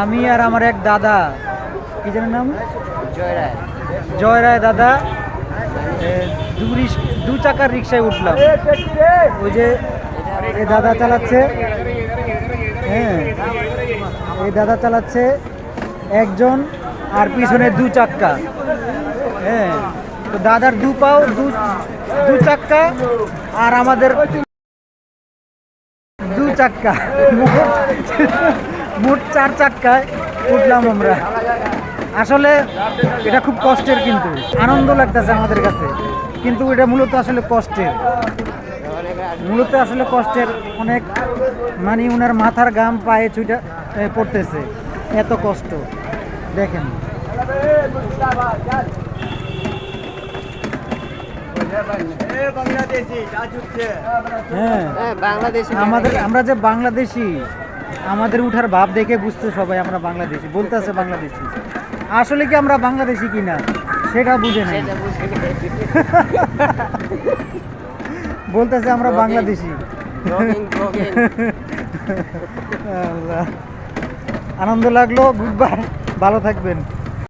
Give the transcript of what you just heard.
আমি আর আমার এক দাদা কি যেন নাম? জয় রায়। জয় রায় দাদা দু চাকার রিক্সায় উঠলাম। ওই যে এই দাদা চালাচ্ছে হ্যাঁ এই দাদা চালাচ্ছে একজন আর পিছনে দু চাক্কা হ্যাঁ তো দাদার দু পাও দু দু চাক্কা আর আমাদের দু চাক্কা। মোট- চার চাক্কায় উঠলাম আমরা। আসলে এটা খুব কষ্টের কিন্তু আনন্দ লাগতেছে আমাদের কাছে। কিন্তু এটা মূলত আসলে কষ্টের। মূলত আসলে কষ্টের অনেক মানে ওনার মাথার গাম পায়ে ছুটা পড়তেছে। এত কষ্ট। দেখেন। হ্যাঁ হ্যাঁ আমাদের আমরা যে বাংলাদেশি আমাদের উঠার ভাব দেখে বুঝতে সবাই আমরা বাংলাদেশি বলতে আছে বাংলাদেশি। আসলে কি আমরা বাংলাদেশি কিনা সেটা বুঝে নেই। সেটা বুঝে নেই। বলতেছে আমরা বাংলাদেশি। আনন্দ লাগল বুধবার। বাই ভালো থাকবেন।